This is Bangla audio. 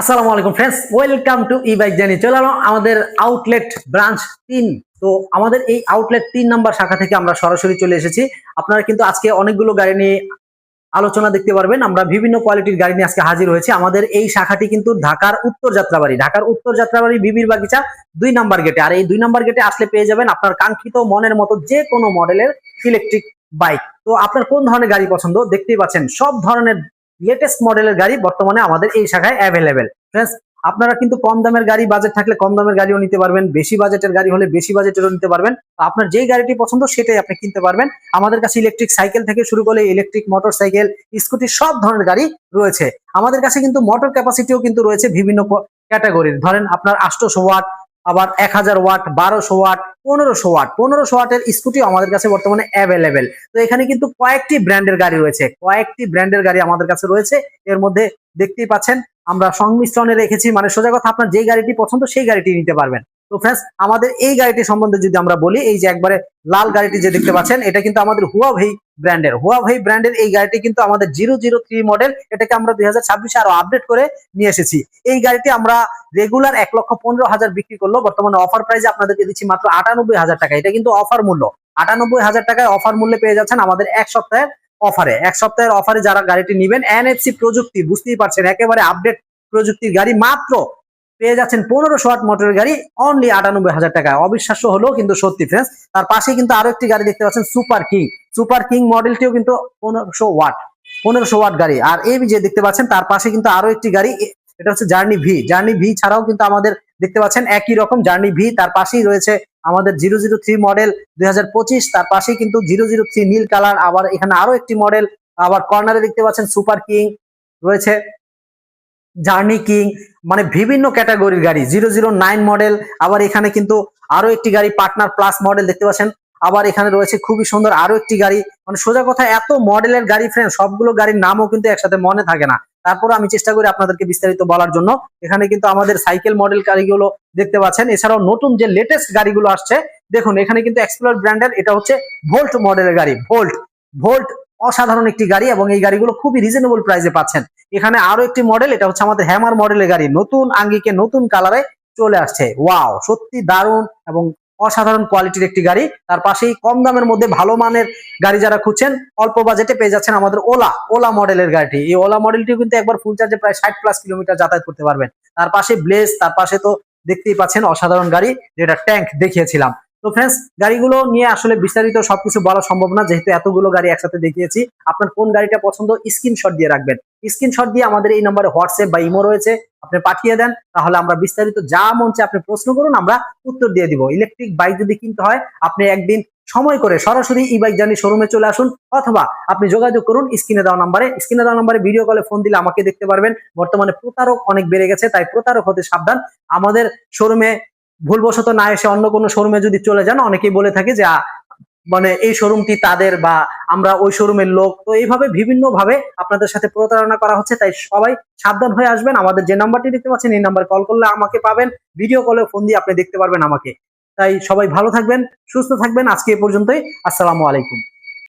আসসালামু আলাইকুম friends welcome to E bike journey চলে এলাম আমাদের আউটলেট ব্রাঞ্চ তিন। তো আমাদের এই আউটলেট তিন নাম্বার শাখা থেকে আমরা সরাসরি চলে এসেছি। আপনারা কিন্তু আজকে অনেকগুলো গাড়ি নিয়ে আলোচনা দেখতে পারবেন। আমরা বিভিন্ন কোয়ালিটির গাড়ি নিয়ে আজকে হাজির হয়েছি। আমাদের এই শাখাটি কিন্তু ঢাকার উত্তর যাত্রাবাড়ি। ঢাকার উত্তর যাত্রাবাড়ি, বিবির বাগিচা দুই নাম্বার গেটে আর এই দুই নাম্বার গেটে আসলে পেয়ে যাবেন আপনার কাঙ্ক্ষিত মনের মতো যে কোনো মডেলের ইলেকট্রিক বাইক তো আপনার কোন ধরনের গাড়ি পছন্দ? দেখতেই পাচ্ছেন, সব ধরনের লেটেস্ট মডেলের গাড়ি বর্তমানে আমাদের এই শাখায় অ্যাভেলেবেল ফ্রেন্ডস আপনারা কিন্তু কম দামের গাড়ি বাজেট থাকলে কম দামের গাড়িও নিতে পারবেন, বেশি বাজেটের গাড়ি হলে বেশি বাজেটেরও নিতে পারবেন। আপনার যেই গাড়িটি পছন্দ, সেটাই আপনি কিনতে পারবেন। আমাদের কাছে ইলেকট্রিক সাইকেল থেকে শুরু করে ইলেকট্রিক মোটর সাইকেল স্কুটি সব ধরনের গাড়ি রয়েছে। আমাদের কাছে কিন্তু মোটর ক্যাপাসিটিও কিন্তু রয়েছে বিভিন্ন ক্যাটাগরির ধরেন আপনার আটশোশো ওয়াট আবার এক হাজার ওয়াট, বারোশো ওয়াট, পনেরোশো ওয়াট। পনেরোশো ওয়াটের স্কুটি আমাদের কাছে বর্তমানে অ্যাভেলেবেল তো এখানে কিন্তু কয়েকটি ব্র্যান্ডের গাড়ি রয়েছে। কয়েকটি ব্র্যান্ডের গাড়ি আমাদের কাছে রয়েছে। এর মধ্যে দেখতেই পাচ্ছেন, আমরা সংমিশ্রণে রেখেছি। মানে সোজা কথা, আপনার যে গাড়িটি পছন্দ, সেই গাড়িটি নিতে পারবেন। তো ফ্রেন্ডস আমাদের এই গাড়িটি সম্বন্ধে যদি আমরা বলি, এই যে একবারে লাল গাড়িটি যে দেখতে পাচ্ছেন, এটা কিন্তু আমাদের হুয়াভেই ব্র্যান্ডের হুয়াভেই ব্র্যান্ডের এই গাড়িটি কিন্তু আমাদের জিরো জিরো থ্রি মডেল এটাকে আমরা দুই হাজার ছাব্বিশে আরও আপডেট করে নিয়ে এসেছি। এই গাড়িটি আমরা রেগুলার এক লক্ষ পনেরো হাজার বিক্রি করল, বর্তমানে অফার প্রাইসে আপনাদেরকে দিচ্ছি মাত্র আটানব্বই হাজার টাকা। এটা কিন্তু অফার মূল্য। আটানব্বই হাজার টাকায় অফার মূল্যে পেয়ে যাচ্ছেন আমাদের এক সপ্তাহের অফারে এক সপ্তাহের অফারে যারা গাড়িটি নেবেন এনএফসি প্রযুক্তি, বুঝতেই পারছেন, একেবারে আপডেট প্রযুক্তির গাড়ি মাত্র পেয়ে যাচ্ছেন পনেরোশো ওয়াট মোটরের গাড়ি অনলি আটানব্বই হাজার টাকা। অবিশ্বাস্য হলেও কিন্তু সত্যি ফ্রেন্ডস তার পাশে কিন্তু আরও একটি গাড়ি দেখতে পাচ্ছেন সুপার কিং সুপার কিং মডেলটিও কিন্তু পনেরোশো ওয়াট পনেরোশো ওয়াট গাড়ি। আর এই যে দেখতে পাচ্ছেন, তার পাশে কিন্তু আরও একটি গাড়ি এটা হচ্ছে জার্নি ভি জার্নি ভি ছাড়াও কিন্তু আমাদের দেখতে পাচ্ছেন একই রকম জার্নি ভি তার পাশেই রয়েছে আমাদের জিরো জিরো থ্রি মডেল দুই হাজার পঁচিশ। তার পাশেই কিন্তু জিরো জিরো থ্রি নীল কালার। আবার এখানে আরও একটি মডেল আবার কর্নারে দেখতে পাচ্ছেন সুপার কিং রয়েছে জার্নি কিং মানে বিভিন্ন ক্যাটাগরির গাড়ি জিরো জিরো নাইন মডেল আবার এখানে কিন্তু আরও একটি গাড়ি পার্টনার প্লাস মডেল দেখতে পাচ্ছেন। আবার এখানে রয়েছে খুবই সুন্দর আরও একটি গাড়ি। মানে সোজা কথা, এত মডেলের গাড়ি ফ্রেন্ড সবগুলো গাড়ির নামও কিন্তু একসাথে মনে থাকে না। তারপর আমি চেষ্টা করি আপনাদেরকে বিস্তারিত বলার জন্য। এখানে কিন্তু আমাদের সাইকেল মডেল গাড়িগুলো দেখতে পাচ্ছেন। এছাড়াও নতুন যে লেটেস্ট গাড়িগুলো আসছে, দেখুন, এখানে কিন্তু এক্সপ্লোর ব্র্যান্ডের এটা হচ্ছে ভোল্ট মডেলের গাড়ি ভোল্ট ভোল্ট অসাধারণ একটি গাড়ি এবং এই গাড়িগুলো খুবই রিজনেবল প্রাইসে পাচ্ছেন। এখানে আরও একটি মডেল এটা হচ্ছে আমাদের হ্যামার মডেলের গাড়ি। নতুন আঙ্গিকে নতুন কালারে চলে আসছে। ওয়াও সত্যি দারুণ এবং অসাধারণ কোয়ালিটির একটি গাড়ি। তার পাশেই কম দামের মধ্যে ভালো মানের গাড়ি যারা খুঁজছেন, অল্প বাজেটে পেয়ে যাচ্ছেন আমাদের ওলা ওলা মডেলের গাড়িটি। এই ওলা মডেলটি কিন্তু একবার ফুল চার্জে প্রায় ষাট প্লাস কিলোমিটার যাতায়াত করতে পারবেন। তার পাশে ব্লেস তার পাশে তো দেখতেই পাচ্ছেন অসাধারণ গাড়ি, যেটা ট্যাঙ্ক দেখিয়েছিলাম। তো ফ্রেন্ডস গাড়িগুলো নিয়ে আসলে বিস্তারিত সবকিছু বলা সম্ভব না, যেহেতু এতগুলো গাড়ি একসাথে দেখিয়েছি। আপনার কোন গাড়িটা পছন্দ স্ক্রিনশট দিয়ে রাখবেন। স্ক্রিনশট দিয়ে আমাদের এই নম্বরে হোয়াটসঅ্যাপ বা ইমো রয়েছে, আপনি পাঠিয়ে দেন, তাহলে আমরা বিস্তারিত যা মঞ্চে আপনি প্রশ্ন করুন, আমরা উত্তর দিয়ে দিব। ইলেকট্রিক বাইক যদি কিনতে হয়, আপনি একদিন সময় করে সরাসরি ই বাইক জার্নি শোরুমে চলে আসুন, অথবা আপনি যোগাযোগ করুন স্ক্রিনে দেওয়া নাম্বারে স্ক্রিনে দেওয়া নাম্বারে ভিডিও কলে ফোন দিলে আমাকে দেখতে পারবেন। বর্তমানে প্রতারক অনেক বেড়ে গেছে, তাই প্রতারক হতে সাবধান। আমাদের শোরুমে ভুলবশত না এসে অন্য কোনো শোরুমে যদি চলে যান, অনেকেই বলে থাকে যে মানে এই শোরুমটি তাদের বা আমরা ওই শোরুমের লোক। তো এইভাবে বিভিন্ন ভাবে আপনাদের সাথে প্রতারণা করা হচ্ছে, তাই সবাই সাবধান হয়ে আসবেন। আমাদের যে নাম্বারটি দেখতে পাচ্ছেন, এই নাম্বার কল করলে আমাকে পাবেন ভিডিও কলে ফোন দিয়ে আপনি দেখতে পারবেন আমাকে। তাই সবাই ভালো থাকবেন, সুস্থ থাকবেন। আজকে এ পর্যন্তই। আসসালামু আলাইকুম।